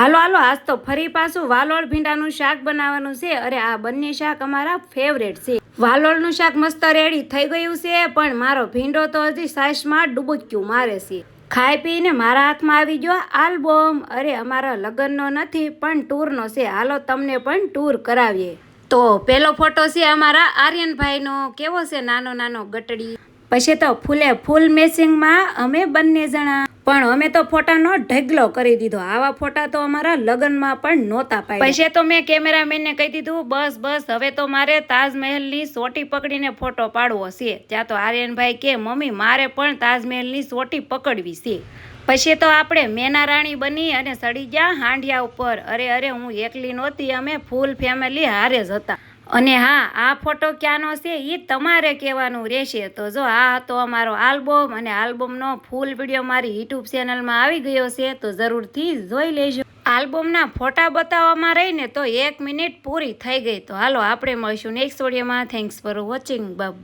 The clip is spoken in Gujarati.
હાલો હાલો, આજ તો ફરી પાછું વાલોળ ભીંડાનું શાક બનાવવાનું છે. અરે, આ બંને શાક અમારા ફેવરેટ છે. વાલોળનું શાક મસ્ત રેડી થઈ ગયું છે, પણ મારો ભીંડો તો હજી સાસમાં ડૂબક્યું મારે છે. ખાઈ પીને મારા હાથમાં આવી ગયો આલ્બમ. અરે, અમારા લગ્નનો નથી, પણ ટૂરનો છે. હાલો, તમને પણ ટૂર કરાવીએ. તો પહેલો ફોટો છે અમારા આર્યનભાઈનો. કેવો છે નાનો નાનો ગટડી? પછી તો ફૂલે ફૂલ મેસિંગમાં અમે બંને જણા. પણ અમે તો ફોટાનો ઢગલો કરી દીધો. આવા ફોટા તો અમારા લગ્નમાં પણ નહોતા પાડ્યા. પછી તો મેં કેમેરામેનને કહી દીધું, બસ બસ, હવે તો મારે તાજમહેલની સોટી પકડીને ફોટો પાડવો છે. ત્યાં તો આર્યનભાઈ કે, મમ્મી, મારે પણ તાજમહેલની સોટી પકડવી છે. પછી તો આપણે મેના રાણી બની અને સડી ગયા હાંડિયા ઉપર. અરે અરે, હું એકલી નહોતી, અમે ફૂલ ફેમિલી હારે જ હતા. અને હા, આ ફોટો ક્યાંનો છે એ તમારે કહેવાનું રહેશે. તો જો આ હતો અમારો આલ્બમ અને આલ્બમનો ફૂલ વીડિયો મારી યુટ્યુબ ચેનલમાં આવી ગયો છે, તો જરૂરથી જોઈ લેજો. આલ્બમના ફોટા બતાવવામાં રહીને તો એક મિનિટ પૂરી થઈ ગઈ. તો હાલો, આપણે મળીશું નેક્સ્ટ વિડીયોમાં. Thanks for watching bye